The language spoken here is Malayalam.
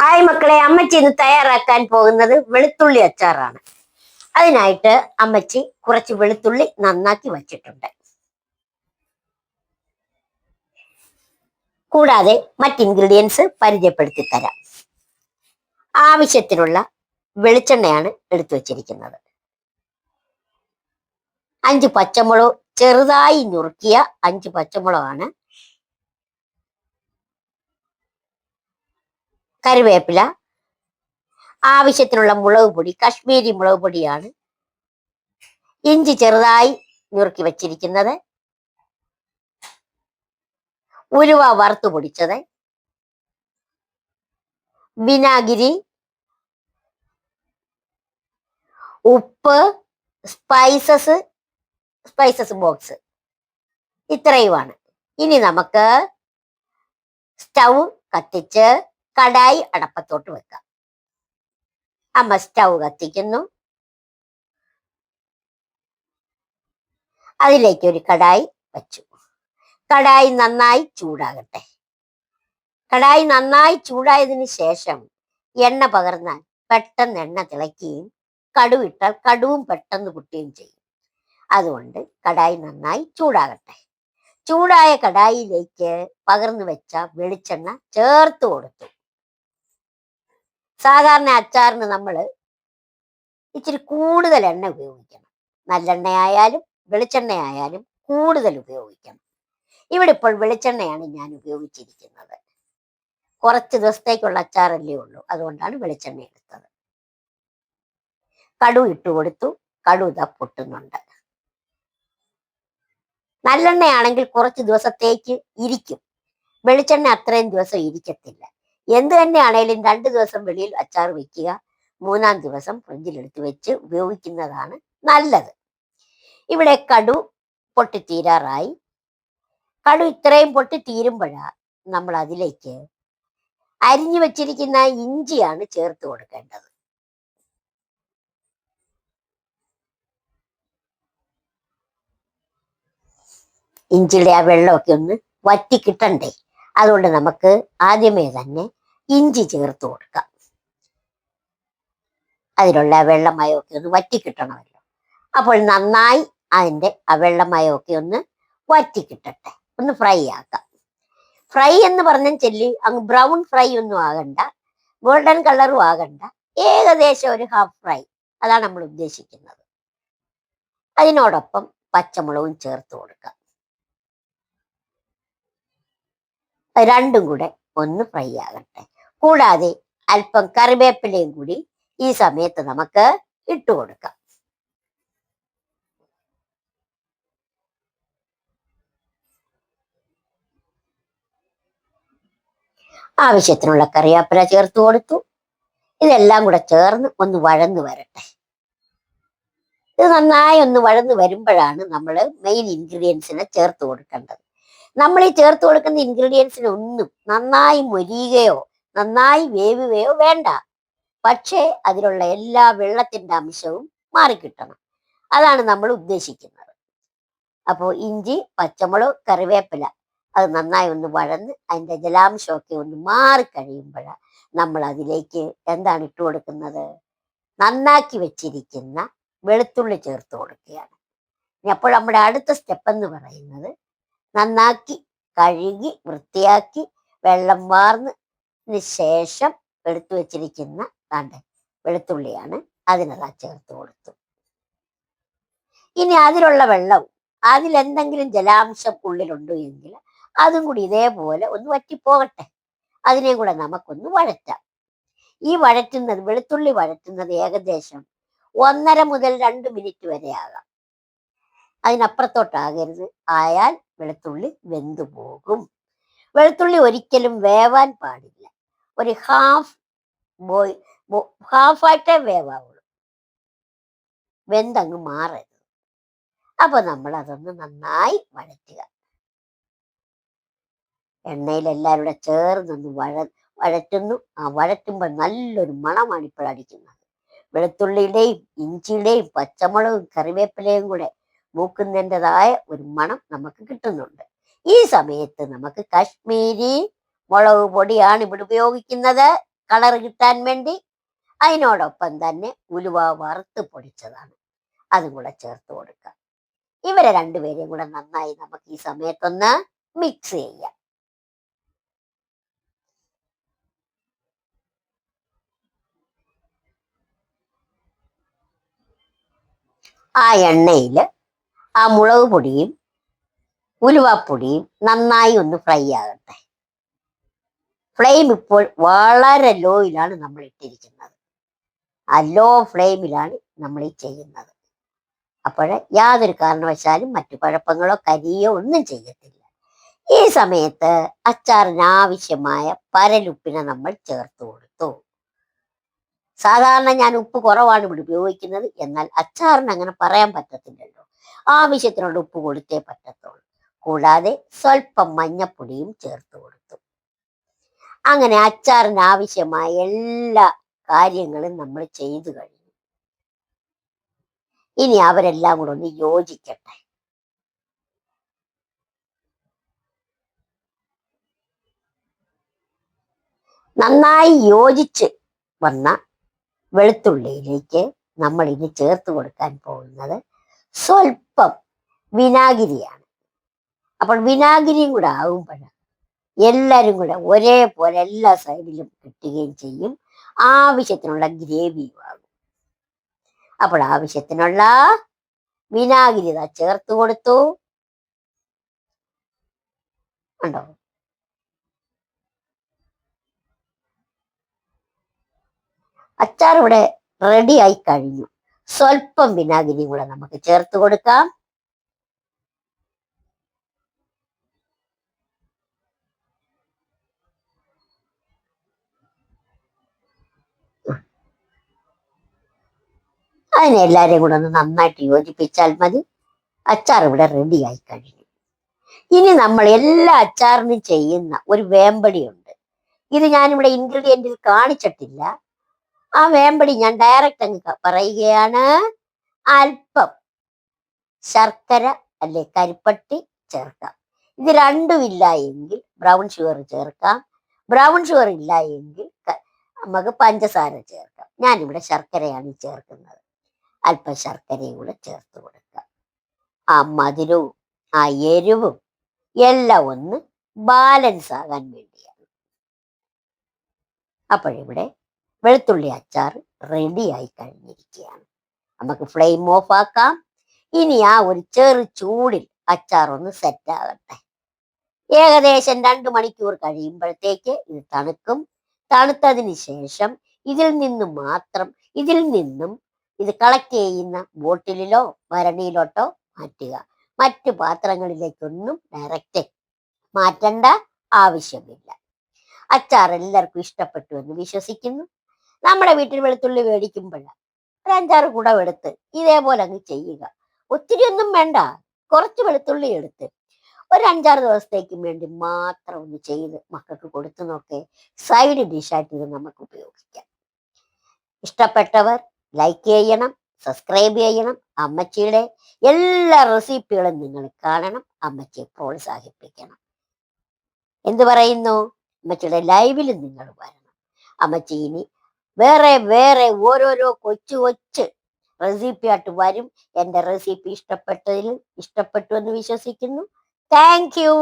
ഹായ് മക്കളെ അമ്മച്ചി ഇന്ന് തയ്യാറാക്കാൻ പോകുന്നത് വെളുത്തുള്ളി അച്ചാറാണ്. അതിനായിട്ട് അമ്മച്ചി കുറച്ച് വെളുത്തുള്ളി നന്നാക്കി വച്ചിട്ടുണ്ട്. കൂടാതെ മറ്റ് ഇൻഗ്രീഡിയൻസ് പരിചയപ്പെടുത്തി തരാം. ആവശ്യത്തിനുള്ള വെളിച്ചെണ്ണയാണ് എടുത്തു വച്ചിരിക്കുന്നത്. അഞ്ച് പച്ചമുളക് ചെറുതായി നുറുക്കിയ അഞ്ച് പച്ചമുളകാണ് കറിവേപ്പില ആവശ്യത്തിനുള്ള മുളക് പൊടി കശ്മീരി മുളക് പൊടിയാണ് ഇഞ്ചി ചെറുതായി നുറുക്കി വച്ചിരിക്കുന്നത്. ഉലുവ വറുത്ത് പൊടിച്ചത്. വിനാഗിരി ഉപ്പ് സ്പൈസസ് സ്പൈസസ് ബോക്സ്. ഇത്രയുമാണ്. ഇനി നമുക്ക് സ്റ്റൗ കത്തിച്ച് കടായി അടപ്പത്തോട്ട് വെക്കാം. അമ്മ സ്റ്റൗ കത്തിക്കുന്നു. അതിലേക്ക് ഒരു കടായി വച്ചു. കടായി നന്നായി ചൂടാകട്ടെ. കടായി നന്നായി ചൂടായതിനു ശേഷം എണ്ണ പകർന്നാൽ പെട്ടെന്ന് എണ്ണ തിളയ്ക്കുകയും കടുവിട്ടാൽ കടുവും പെട്ടെന്ന് പൊട്ടുകയും ചെയ്യും. അതുകൊണ്ട് കടായി നന്നായി ചൂടാകട്ടെ. ചൂടായ കടായിലേക്ക് പകർന്നു വെച്ച വെളിച്ചെണ്ണ ചേർത്ത് കൊടുത്തു. സാധാരണ അച്ചാറിന് നമ്മൾ ഇച്ചിരി കൂടുതൽ എണ്ണ ഉപയോഗിക്കണം. നല്ലെണ്ണയായാലും വെളിച്ചെണ്ണയായാലും കൂടുതൽ ഉപയോഗിക്കണം. ഇവിടെ ഇപ്പോൾ വെളിച്ചെണ്ണയാണ് ഞാൻ ഉപയോഗിച്ചിരിക്കുന്നത്. കുറച്ച് ദിവസത്തേക്കുള്ള അച്ചാറല്ലേ ഉള്ളൂ. അതുകൊണ്ടാണ് വെളിച്ചെണ്ണ എടുത്തത്. കടു ഇട്ട് കൊടുത്തു. കടു ഇതാ പൊട്ടുന്നുണ്ട്. നല്ലെണ്ണയാണെങ്കിൽ കുറച്ച് ദിവസത്തേക്ക് ഇരിക്കും. വെളിച്ചെണ്ണ അത്രയും ദിവസം ഇരിക്കത്തില്ല. എന്ത് തന്നെയാണേലും രണ്ട് ദിവസം വെളിയിൽ അച്ചാർ വെക്കുക മൂന്നാം ദിവസം ഫ്രിഡ്ജിൽ എടുത്തു വെച്ച് ഉപയോഗിക്കുന്നതാണ് നല്ലത്. ഇവിടെ കടു പൊട്ടിത്തീരാറായി കടു ഇത്രയും പൊട്ടി തീരുമ്പോഴാണ് നമ്മൾ അതിലേക്ക് അരിഞ്ഞു വെച്ചിരിക്കുന്ന ഇഞ്ചിയാണ് ചേർത്ത് കൊടുക്കേണ്ടത്. ഇഞ്ചിയുടെ ആ വെള്ളമൊക്കെ ഒന്ന് വറ്റി കിട്ടണ്ടേ അതുകൊണ്ട് നമുക്ക് ആദ്യമേ തന്നെ ഇഞ്ചി ചേർത്ത് കൊടുക്കുക. അതിലുള്ള വെള്ളമയമൊക്കെ ഒന്ന് വറ്റി കിട്ടണമല്ലോ അപ്പോൾ നന്നായി അതിന്റെ ആ വെള്ളമയമൊക്കെ ഒന്ന് വറ്റി കിട്ടട്ടെ ഒന്ന് ഫ്രൈ ആക്കാം. ഫ്രൈ എന്ന് പറഞ്ഞാൽ ചെല്ലി അങ്ങ് ബ്രൗൺ ഫ്രൈ ഒന്നും ആകണ്ട ഗോൾഡൻ കളറും ആകണ്ട ഏകദേശം ഒരു ഹാഫ് ഫ്രൈ അതാണ് നമ്മൾ ഉദ്ദേശിക്കുന്നത്. അതിനോടൊപ്പം പച്ചമുളകും ചേർത്ത് കൊടുക്കാം. രണ്ടും കൂടെ ഒന്ന് ഫ്രൈ ആകട്ടെ. കൂടാതെ അല്പം കറിവേപ്പിലയും കൂടി ഈ സമയത്ത് നമുക്ക് ഇട്ടു കൊടുക്കാം. ആവശ്യത്തിനുള്ള കറിവേപ്പില ചേർത്ത് കൊടുത്തു. ഇതെല്ലാം കൂടെ ചേർന്ന് ഒന്ന് വഴന്ന് വരട്ടെ. ഇത് നന്നായി ഒന്ന് വഴന്ന് വരുമ്പോഴാണ് നമ്മൾ മെയിൻ ഇൻഗ്രീഡിയൻസിനെ ചേർത്ത് കൊടുക്കേണ്ടത്. നമ്മൾ ഈ ചേർത്ത് കൊടുക്കുന്ന ഇൻഗ്രീഡിയൻസിനൊന്നും നന്നായി മൊരിയുകയോ നന്നായി വേവുകയോ വേണ്ട. പക്ഷേ അതിലുള്ള എല്ലാ വെള്ളത്തിന്റെ അംശവും മാറിക്കിട്ടണം. അതാണ് നമ്മൾ ഉദ്ദേശിക്കുന്നത്. അപ്പോൾ ഇഞ്ചി പച്ചമുളക് കറിവേപ്പില അത് നന്നായി ഒന്ന് വഴന്ന് അതിന്റെ ജലാംശമൊക്കെ ഒന്ന് മാറിക്കഴിയുമ്പോഴാണ് നമ്മൾ അതിലേക്ക് എന്താണ് ഇട്ട് കൊടുക്കുന്നത്? നന്നാക്കി വെച്ചിരിക്കുന്ന വെളുത്തുള്ളി ചേർത്ത് കൊടുക്കുകയാണ്. ഇനി അപ്പോൾ നമ്മുടെ അടുത്ത സ്റ്റെപ്പ് എന്ന് പറയുന്നത് നന്നാക്കി കഴുകി വൃത്തിയാക്കി വെള്ളം വാർന്നതിന് ശേഷം എടുത്തു വെച്ചിരിക്കുന്ന താണ്ട് വെളുത്തുള്ളിയാണ് അതിനതാ ചേർത്ത് കൊടുത്തു. ഇനി അതിലുള്ള വെള്ളവും അതിലെന്തെങ്കിലും ജലാംശം ഉള്ളിലുണ്ടോ എങ്കിൽ അതും കൂടി ഇതേപോലെ ഒന്ന് വറ്റിപ്പോകട്ടെ. അതിനെയും കൂടെ നമുക്കൊന്ന് വഴറ്റാം. ഈ വഴറ്റുന്നത് വെളുത്തുള്ളി വഴറ്റുന്നത് ഏകദേശം ഒന്നര മുതൽ രണ്ട് മിനിറ്റ് വരെ ആകാം. അതിനപ്പുറത്തോട്ടാകരുത്. ആയാൽ വെളുത്തുള്ളി വെന്തു പോകും വെളുത്തുള്ളി ഒരിക്കലും വേവാൻ പാടില്ല. ഒരു ഹാഫ് ബോയ് ഹാഫായിട്ടേ വേവാവുള്ളൂ. വെന്തങ്ങ് മാറരുത്. അപ്പൊ നമ്മൾ അതൊന്ന് നന്നായി വഴറ്റുക. എണ്ണയിൽ എല്ലാവരും കൂടെ ചേർന്നൊന്ന് വഴ വഴറ്റുന്നു. ആ വഴറ്റുമ്പോൾ നല്ലൊരു മണമാണ് ഇപ്പോൾ ഇപ്പോഴടിക്കുന്നത് വെളുത്തുള്ളിയുടെയും ഇഞ്ചിയുടെയും പച്ചമുളകും കറിവേപ്പിലയും കൂടെ മൂക്കുന്നതിന്റെതായ ഒരു മണം നമുക്ക് കിട്ടുന്നുണ്ട്. ഈ സമയത്ത് നമുക്ക് കാശ്മീരി മുളക് പൊടിയാണ് ഇവിടെ ഉപയോഗിക്കുന്നത്. കളർ കിട്ടാൻ വേണ്ടി. അതിനോടൊപ്പം തന്നെ ഉലുവ വറുത്ത് പൊടിച്ചതാണ്. അതും കൂടെ ചേർത്ത് കൊടുക്കുക ഇവരെ രണ്ടുപേരെയും കൂടെ നന്നായി നമുക്ക് ഈ സമയത്തൊന്ന് മിക്സ് ചെയ്യാം. ആ എണ്ണയിൽ ആ മുളക് പൊടിയും ഉലുവാപ്പൊടിയും നന്നായി ഒന്ന് ഫ്രൈ ആകട്ടെ. ഫ്ലെയിം ഇപ്പോൾ വളരെ ലോയിലാണ് നമ്മൾ ഇട്ടിരിക്കുന്നത്. ആ ലോ ഫ്ലെയിമിലാണ് നമ്മൾ ഈ ചെയ്യുന്നത്. അപ്പോൾ യാതൊരു കാരണവശാലും മറ്റു കുഴപ്പങ്ങളോ കരിയോ ഒന്നും ചെയ്യത്തില്ല. ഈ സമയത്ത് അച്ചാറിന് ആവശ്യമായ പരലുപ്പിനെ നമ്മൾ ചേർത്ത് കൊടുത്തു. സാധാരണ ഞാൻ ഉപ്പ് കുറവാണ് ഇവിടെ ഉപയോഗിക്കുന്നത്. എന്നാൽ അച്ചാറിന് അങ്ങനെ പറയാൻ പറ്റത്തില്ലല്ലോ. ആവശ്യത്തിനുള്ള ഉപ്പ് കൊടുത്തേ പറ്റത്തുള്ളൂ. കൂടാതെ സ്വല്പം മഞ്ഞപ്പൊടിയും ചേർത്ത് കൊടുത്തു. അങ്ങനെ അച്ചാറിന് ആവശ്യമായ എല്ലാ കാര്യങ്ങളും നമ്മൾ ചെയ്തു കഴിഞ്ഞു. ഇനി അവരെല്ലാം കൂടെ ഒന്ന് യോജിക്കട്ടെ. നന്നായി യോജിച്ച് വന്ന വെളുത്തുള്ളിയിലേക്ക് നമ്മൾ ഇനി ചേർത്ത് കൊടുക്കാൻ പോകുന്നത് സ്വല്പം വിനാഗിരിയാണ്. അപ്പോൾ വിനാഗിരിയും കൂടെ ആകുമ്പോൾ എല്ലാവരും കൂടെ ഒരേപോലെ എല്ലാ സൈഡിലും കിട്ടുകയും ചെയ്യും. ആവശ്യത്തിനുള്ള ഗ്രേവി ആകും അപ്പോൾ ആവശ്യത്തിനുള്ള വിനാഗിരി ഇതാ ചേർത്ത് കൊടുത്തു. ഉണ്ടോ അച്ചാർ ഇവിടെ റെഡി ആയി കഴിഞ്ഞു. സ്വല്പം വിനാഗിരി കൂടെ നമുക്ക് ചേർത്ത് കൊടുക്കാം. അതിനെ എല്ലാവരെയും കൂടെ ഒന്ന് നന്നായിട്ട് യോജിപ്പിച്ചാൽ മതി. അച്ചാർ ഇവിടെ റെഡി ആയി കഴിഞ്ഞു. ഇനി നമ്മൾ എല്ലാ അച്ചാറിനും ചെയ്യുന്ന ഒരു വേമ്പടിയുണ്ട് ഇത് ഞാനിവിടെ ഇൻഗ്രീഡിയന്റിൽ കാണിച്ചിട്ടില്ല. ആ വേമ്പടി ഞാൻ ഡയറക്റ്റ് അങ്ങ് പറയുകയാണ്. അല്പം ശർക്കര അല്ലെ കരിപ്പട്ടി ചേർക്കാം. ഇത് രണ്ടും ഇല്ല എങ്കിൽ ബ്രൗൺ ഷുഗർ ചേർക്കാം. ബ്രൗൺ ഷുഗർ ഇല്ല എങ്കിൽ നമുക്ക് പഞ്ചസാര ചേർക്കാം. ഞാനിവിടെ ശർക്കരയാണ് ചേർക്കുന്നത്. അല്പം ശർക്കരയും കൂടെ ചേർത്ത് കൊടുക്കുക. ആ മധുരവും ആ എരിവും എല്ലാം ഒന്ന് ബാലൻസ് ആകാൻ വേണ്ടിയാണ്. അപ്പോഴിവിടെ വെളുത്തുള്ളി അച്ചാർ റെഡിയായി കഴിഞ്ഞിരിക്കുകയാണ്. നമുക്ക് ഫ്ലെയിം ഓഫ് ആക്കാം. ഇനി ആ ഒരു ചെറു ചൂടിൽ അച്ചാർ ഒന്ന് സെറ്റ് ആകട്ടെ. ഏകദേശം രണ്ട് മണിക്കൂർ കഴിയുമ്പോഴത്തേക്ക് ഇത് തണുക്കും. തണുത്തതിന് ശേഷം ഇതിൽ നിന്നും മാത്രം ഇതിൽ നിന്നും ഇത് കളക്ട് ചെയ്യുന്ന ബോട്ടിലിലോ ഭരണിയിലോട്ടോ മാറ്റുക. മറ്റു പാത്രങ്ങളിലേക്കൊന്നും ഡയറക്റ്റ് മാറ്റേണ്ട ആവശ്യമില്ല. അച്ചാർ എല്ലാവർക്കും ഇഷ്ടപ്പെട്ടു എന്ന് വിശ്വസിക്കുന്നു. നമ്മുടെ വീട്ടിൽ വെളുത്തുള്ളി മേടിക്കുമ്പോഴ ഒരു അഞ്ചാറ് കുടം എടുത്ത് ഇതേപോലെ അങ്ങ് ചെയ്യുക. ഒത്തിരി ഒന്നും വേണ്ട കുറച്ച് വെളുത്തുള്ളി എടുത്ത് ഒരു അഞ്ചാറ് ദിവസത്തേക്കും വേണ്ടി മാത്രം ഒന്ന് ചെയ്ത് മക്കൾക്ക് കൊടുത്തു നോക്കേ. സൈഡ് ഡിഷായിട്ട് ഇത് നമുക്ക് ഉപയോഗിക്കാം. ഇഷ്ടപ്പെട്ടവർ ലൈക്ക് ചെയ്യണം സബ്സ്ക്രൈബ് ചെയ്യണം അമ്മച്ചിയുടെ എല്ലാ റെസിപ്പികളും നിങ്ങൾ കാണണം അമ്മച്ചിയെ പ്രോത്സാഹിപ്പിക്കണം. എന്ത് പറയുന്നു? അമ്മച്ചിയുടെ ലൈവിൽ നിങ്ങൾ വരണം. അമ്മച്ചി ഇനി വേറെ വേറെ ഓരോരോ കൊച്ചു കൊച്ചു റെസിപ്പി ആയിട്ട് വരും. എന്റെ റെസിപ്പി ഇഷ്ടപ്പെട്ടതിൽ ഇഷ്ടപ്പെട്ടു എന്ന് വിശ്വസിക്കുന്നു. Thank you